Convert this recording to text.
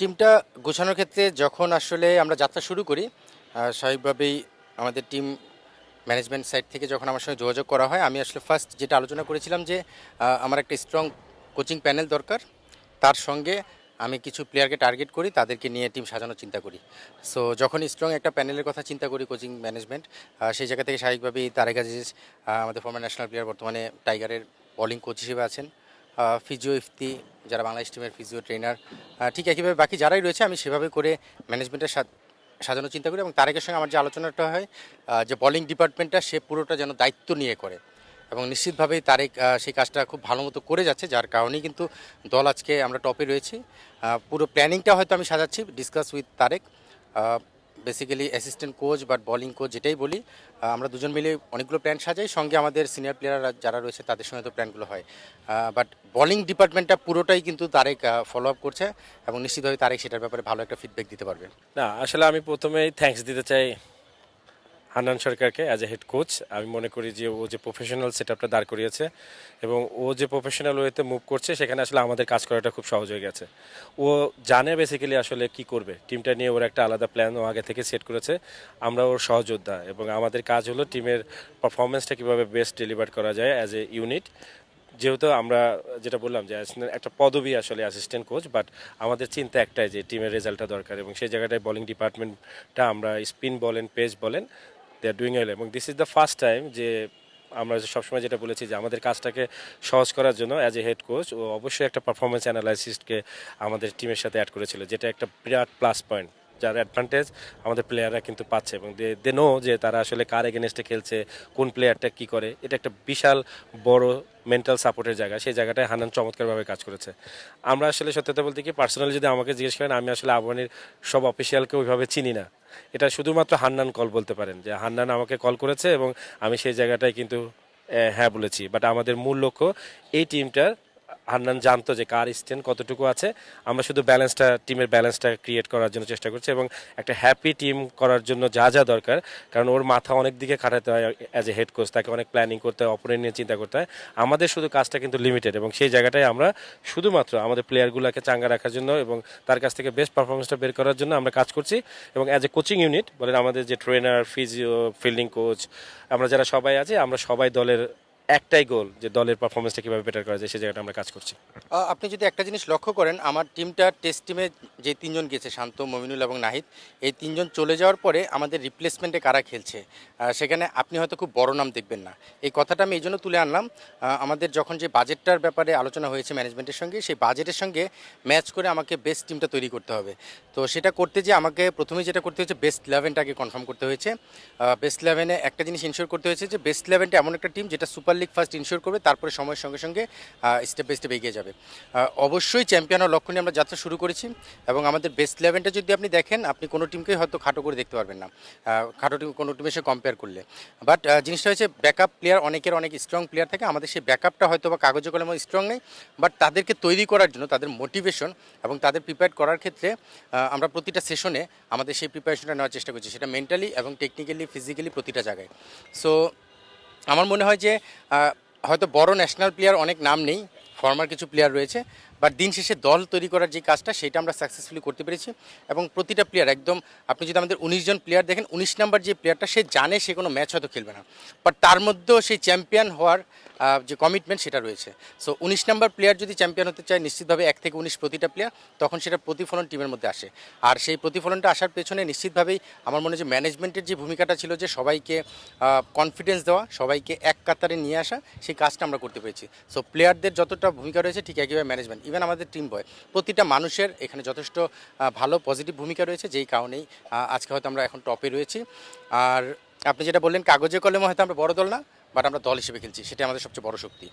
টিমটা গোছানোর ক্ষেত্রে যখন আসলে আমরা যাত্রা শুরু করি স্বাভাবিকভাবেই আমাদের টিম ম্যানেজমেন্ট সাইড থেকে যখন আমার সঙ্গে যোগাযোগ করা হয়, আমি আসলে ফার্স্ট যেটা আলোচনা করেছিলাম যে আমার একটা স্ট্রং কোচিং প্যানেল দরকার। তার সঙ্গে আমি কিছু প্লেয়ারকে টার্গেট করি, তাদেরকে নিয়ে টিম সাজানোর চিন্তা করি। সো যখন স্ট্রং একটা প্যানেলের কথা চিন্তা করি কোচিং ম্যানেজমেন্ট সেই জায়গা থেকে স্বাভাবিকভাবেই তারেক আজিজ আমাদের ফর্মার ন্যাশনাল প্লেয়ার বর্তমানে টাইগারের বলিং কোচ হিসেবে আছেন। ফিজিও ইফতি, যারা বাংলাদেশ টিমের ফিজিও ট্রেনার ঠিক একইভাবে বাকি যারাই রয়েছে, আমি সেভাবে করে ম্যানেজমেন্টের সাথে সাজানোর চিন্তা করি এবং তারেকের সঙ্গে আমার যে আলোচনাটা হয় যে বোলিং ডিপার্টমেন্টটা সে পুরোটা যেন দায়িত্ব নিয়ে করে। এবং নিশ্চিতভাবেই তারেক সেই কাজটা খুব ভালো মতো করে যাচ্ছে, যার কারণেই কিন্তু দল আজকে আমরা টপে রয়েছি। পুরো প্ল্যানিংটা হয়তো আমি সাজাচ্ছি discuss with Tarek. Basically assistant coach বা বলিং কোচ যেটাই বলি আমরা দুজন মিলে অনেকগুলো প্ল্যান সাজাই, সঙ্গে আমাদের সিনিয়র প্লেয়াররা যারা রয়েছে তাদের সঙ্গে তো প্ল্যানগুলো হয়। বাট বলিং ডিপার্টমেন্টটা পুরোটাই কিন্তু তারেক ফলো আপ করছে এবং নিশ্চিতভাবে তারেক সেটার ব্যাপারে ভালো একটা ফিডব্যাক দিতে পারবে। না, আসলে আমি প্রথমেই থ্যাঙ্কস দিতে চাই হান্নান সরকারকে অ্যাজ এ হেড কোচ আমি মনে করি যে ও যে প্রফেশনাল সেট আপটা দাঁড় করিয়েছে এবং ও যে প্রফেশনাল ওয়েতে মুভ করছে, সেখানে আসলে আমাদের কাজ করাটা খুব সহজ হয়ে গেছে। ও জানে বেসিক্যালি আসলে কি করবে। টিমটা নিয়ে ওর একটা আলাদা প্ল্যান ও আগে থেকে সেট করেছে। আমরা ওর সহযোদ্ধা এবং আমাদের কাজ হলো টিমের পারফরমেন্সটা কীভাবে বেস্ট ডেলিভার করা যায় অ্যাজ এ ইউনিট যেহেতু আমরা যেটা বললাম যে একটা পদবি আসলে অ্যাসিস্ট্যান্ট কোচ বাট আমাদের চিন্তা একটাই যে টিমের রেজাল্টটা দরকার এবং সেই জায়গাটায় বোলিং ডিপার্টমেন্টটা আমরা স্পিন বলেন পেস বলেন দে আর ডুইং ওয়েল এবং this is the first time যে আমরা সবসময় যেটা বলেছি যে আমাদের কাজটাকে সহজ করার জন্য অ্যাজ এ হেড কোচ ও অবশ্যই একটা পারফরমেন্স অ্যানালাইসিসকে আমাদের টিমের সাথে অ্যাড করেছিল, যেটা একটা বিরাট প্লাস পয়েন্ট যার অ্যাডভান্টেজ আমাদের প্লেয়াররা কিন্তু পাচ্ছে এবং দে নো যে তারা আসলে কার এগেনস্টে খেলছে, কোন প্লেয়ারটা কি করে। এটা একটা বিশাল বড় মেন্টাল সাপোর্টের জায়গা, সেই জায়গাটায় হানান চমৎকারভাবে কাজ করেছে। আমরা আসলে সত্যতা বলতে কি পার্সোনালি যদি আমাকে জিজ্ঞেস করেন, আমি আসলে আবহানির সব অফিসিয়ালকে ওইভাবে চিনি না। এটা শুধুমাত্র হান্নান কল বলতে পারেন, যে হান্নান আমাকে কল করেছে এবং আমি সেই জায়গাটায় কিন্তু হ্যাঁ বলেছি। বাট আমাদের মূল লক্ষ্য এই টিমটার হান্নান জানতো যে কার স্ট্যান্ড কতটুকু আছে। আমরা শুধু ব্যালেন্সটা, টিমের ব্যালেন্সটা ক্রিয়েট করার জন্য চেষ্টা করছি এবং একটা হ্যাপি টিম করার জন্য যা যা দরকার, কারণ ওর মাথা অনেক দিকে খাটাতে হয় অ্যাজ এ হেড কোচ তাকে অনেক প্ল্যানিং করতে হয় অপরেন্ট নিয়ে চিন্তা করতে হয়। আমাদের শুধু কাজটা কিন্তু লিমিটেড এবং সেই জায়গাটায় আমরা শুধুমাত্র আমাদের প্লেয়ারগুলোকে চাঙ্গা রাখার জন্য এবং তার কাছ থেকে বেস্ট পারফরমেন্সটা বের করার জন্য আমরা কাজ করছি এবং অ্যাজ এ কোচিং ইউনিট বলেন আমাদের যে ট্রেনার ফিজিও ফিল্ডিং কোচ আমরা যারা সবাই আছি, আমরা সবাই দলের একটাই গোল যে দলের পারফরমেন্সটা কীভাবে বেটার করা যায় সেই জায়গাটা আমরা কাজ করছি। আপনি যদি একটা জিনিস লক্ষ্য করেন, আমার টিমটা টেস্ট টিমে যে তিনজন গেছে শান্ত, মমিনুল এবং নাহিদ, এই তিনজন চলে যাওয়ার পরে আমাদের রিপ্লেসমেন্টে কারা খেলছে? সেখানে আপনি হয়তো খুব বড় নাম দেখবেন না। এই কথাটা আমি এই জন্য তুলে আনলাম আমাদের যখন যে বাজেটটার ব্যাপারে আলোচনা হয়েছে ম্যানেজমেন্টের সঙ্গে, সেই বাজেটের সঙ্গে ম্যাচ করে আমাকে বেস্ট টিমটা তৈরি করতে হবে। তো সেটা করতে যে আমাকে প্রথমে যেটা করতে হয়েছে বেস্ট ইলেভেনটাকে কনফার্ম করতে হয়েছে। বেস্ট ইলেভেনে একটা জিনিস ইনশিওর করতে হয়েছে যে বেস্ট ইলেভেনটা এমন একটা টিম যেটা সুপার লিগ ফার্স্ট ইনশিওর করবে, তারপরে সময়ের সঙ্গে সঙ্গে স্টেপ বাই স্টেপ এগিয়ে যাবে। অবশ্যই চ্যাম্পিয়ন হওয়ার লক্ষ্য নিয়ে আমরা যাত্রা শুরু করেছি এবং আমাদের বেস্ট ইলেভেনটা যদি আপনি দেখেন, আপনি কোনো টিমকে হয়তো খাটো করে দেখতে পারবেন না। খাটো টিম কোনো টিমের সাথে কম্পেয়ার করলে। বাট জিনিসটা হচ্ছে ব্যাকআপ প্লেয়ার অনেকের অনেক স্ট্রং প্লেয়ার থাকে, আমাদের সেই ব্যাকআপটা হয়তো বা কাগজে কলমে স্ট্রং নেই বাট তাদেরকে তৈরি করার জন্য, তাদের মোটিভেশন এবং তাদের প্রিপেয়ার করার ক্ষেত্রে আমরা প্রতিটা সেশনে আমাদের সেই প্রিপারেশনটা নেওয়ার চেষ্টা করছি, সেটা মেন্টালি এবং টেকনিক্যালি ফিজিক্যালি প্রতিটা জায়গায়। সো আমার মনে হয় যে হয়তো বড় ন্যাশনাল প্লেয়ার অনেক নাম নেই ফর্মার কিছু প্লেয়ার রয়েছে বাট দিন শেষে দল তৈরি করার যে কাজটা, সেটা আমরা সাকসেসফুলি করতে পেরেছি। এবং প্রতিটা প্লেয়ার একদম, আপনি যদি আমাদের উনিশ জন প্লেয়ার দেখেন, উনিশ নাম্বার যে প্লেয়ারটা সে জানে সে কোনো ম্যাচ হয়তো খেলবে না। বাট তার মধ্যেও সেই চ্যাম্পিয়ন হওয়ার যে কমিটমেন্ট সেটা রয়েছে। সো উনিশ নাম্বার প্লেয়ার যদি চ্যাম্পিয়ন হতে চায়, নিশ্চিতভাবে এক থেকে উনিশ প্রতিটা প্লেয়ার তখন সেটা প্রতিফলন টিমের মধ্যে আসে। আর সেই প্রতিফলনটা আসার পেছনে নিশ্চিতভাবেই আমার মনে হয় যে ম্যানেজমেন্টের যে ভূমিকাটা ছিল যে সবাইকে কনফিডেন্স দেওয়া, সবাইকে এক কাতারে নিয়ে আসা, সেই কাজটা আমরা করতে পেরেছি। সো প্লেয়ারদের যতটা ভূমিকা রয়েছে, ঠিক একইভাবে ম্যানেজমেন্ট ইভেন আমাদের টিম বয় প্রতিটা মানুষের এখানে যথেষ্ট ভালো পজিটিভ ভূমিকা রয়েছে, যেই কারণেই আজকে হয়তো আমরা এখন টপে রয়েছি। আর আপনি যেটা বললেন, কাগজে কলমে হয়তো আমরা বড় দল না বাট আমরা দল হিসেবে খেলছি সেটা আমাদের সবচেয়ে বড় শক্তি।